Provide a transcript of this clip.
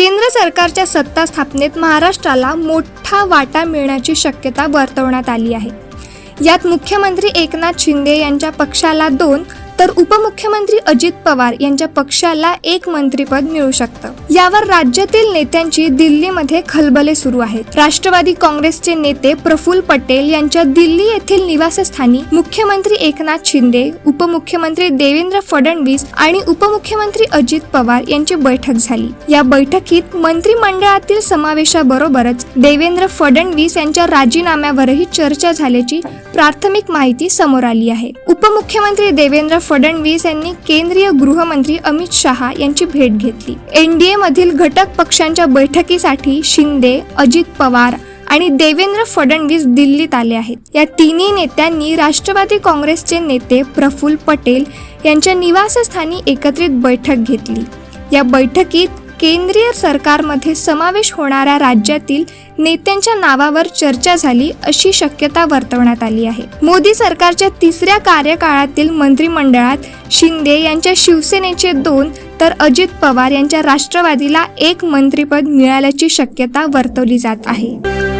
केंद्र सरकारच्या सत्ता स्थापनेत महाराष्ट्राला मोठा वाटा मिळण्याची शक्यता वर्तवण्यात आली आहे. यात मुख्यमंत्री एकनाथ शिंदे यांच्या पक्षाला दोन तर उपमुख्यमंत्री अजित पवार यांच्या पक्षाला एक मंत्रीपद मिळू शकतं. यावर राज्यातील नेत्यांची दिल्लीमध्ये खलबले सुरू आहेत. राष्ट्रवादी काँग्रेसचे नेते प्रफुल्ल पटेल यांच्या दिल्ली येथील निवासस्थानी मुख्यमंत्री एकनाथ शिंदे उपमुख्यमंत्री देवेंद्र फडणवीस आणि उपमुख्यमंत्री अजित पवार यांची बैठक झाली. या बैठकीत मंत्रिमंडळातील समावेशाबरोबरच देवेंद्र फडणवीस यांच्या राजीनाम्यावरही चर्चा झाल्याची प्राथमिक माहिती समोर आली आहे. उपमुख्यमंत्री देवेंद्र फडणवीस यांनी केंद्रीय गृहमंत्री अमित शहा यांची भेट घेतली. एनडीए मधील घटक पक्षांच्या बैठकीसाठी शिंदे अजित पवार आणि देवेंद्र फडणवीस दिल्लीत आले आहेत. या तिन्ही नेत्यांनी राष्ट्रवादी काँग्रेसचे नेते प्रफुल्ल पटेल यांच्या निवासस्थानी एकत्रित बैठक घेतली. या बैठकीत केंद्रीय सरकारमध्ये समावेश होणाऱ्या राज्यातील नेत्यांच्या नावावर चर्चा झाली अशी शक्यता वर्तवण्यात आली आहे. मोदी सरकारच्या तिसऱ्या कार्यकाळातील मंत्रिमंडळात शिंदे यांच्या शिवसेनेचे दोन तर अजित पवार यांच्या राष्ट्रवादीला एक मंत्रिपद मिळाल्याची शक्यता वर्तवली जात आहे.